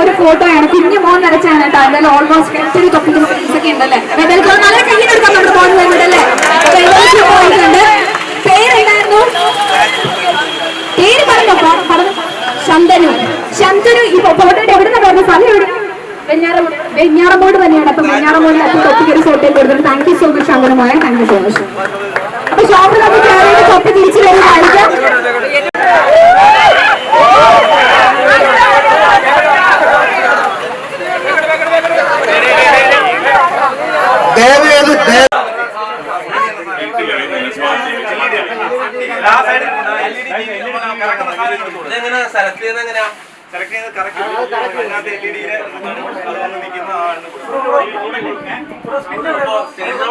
ഒരു ഫോട്ടോയാണ് കുഞ്ഞു മോൻ വരച്ചാണ് കേട്ടോ. അതിൽ ഓൾമോസ്റ്റ് തൊപ്പിക്കുന്ന ഒക്കെ ഉണ്ടല്ലേ? നല്ല കയ്യിലെടുക്കാം നമ്മുടെ മോൻ വേണ്ടിട്ട് അല്ലേ അപ്പൊ എല്ലാവരും പോയിട്ടുണ്ട് പേരെന്തായിരുന്നു പേര് പറഞ്ഞോ പ- പറഞ്ഞു ശന്തനു. ശന്തനു ഈ ഫോട്ടോയുടെ എവിടെ നിന്ന് പറഞ്ഞു സ്ഥലം എവിടെ? വെഞ്ഞാറം വെഞ്ഞാറമോട് തന്നെയാണ്. അപ്പൊ വെഞ്ഞാറമോടിൽ അച്ഛൻ തൊപ്പിക്ക് ഒരു ഫോട്ടോ കൊടുത്തിട്ട് താങ്ക് യു സോ മച്ച് ശങ്കരമായ താങ്ക് യു സോ മച്ച് അപ്പൊ ഷോപ്പ് കയറിയിട്ട് തൊപ്പി തിരിച്ചു വരുന്ന കാണിക്കാം. ബേ- ഇതെങ്ങനെ സെലക്ട് ചെയ്യുന്നത് എങ്ങനെയാ സെലക്ട് ചെയ്ത് കറക്റ്റ് അതിനകത്ത് എൽ ഇ ഡിയിലെ അത് നിൽക്കുന്ന ആളിന് ഇപ്പൊ സ്റ്റേജ്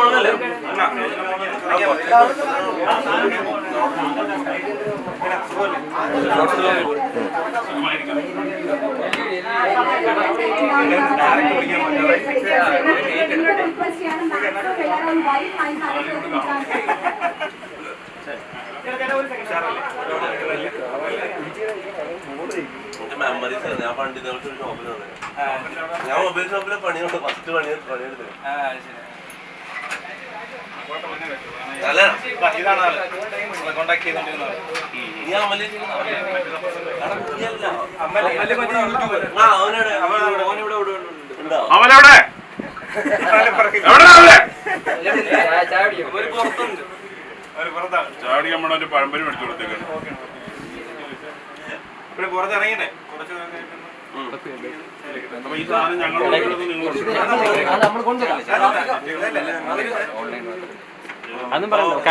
നമ്മളല്ലേ white വിളിക്കാൻ പറ്റാതെ മെമ്മറീസ് ഞാൻ പണ്ട് ഇതേപോലത്തെ ഒരു ഷോപ്പിൽ ഞാൻ മൊബൈൽ ഷോപ്പിലെ പണിയുണ്ട് ഫസ്റ്റ് പണി പണിയെടുത്തത്. അല്ല? കോണ്ടാക്ട് ചെയ്തോണ്ടിരുന്ന ചാടി നമ്മുടെ ഒരു പഴമ്പരി മേടിച്ചു കൊടുത്തേക്കാണ്. ഇവിടെ പുറത്ത് ഇറങ്ങിയേ കുറച്ച് അപ്പൊ ഈ സാധനം ഞങ്ങൾ നിങ്ങൾ നമ്മൾ കൊണ്ടുവരാം. അതൊന്നും പറയണ്ട.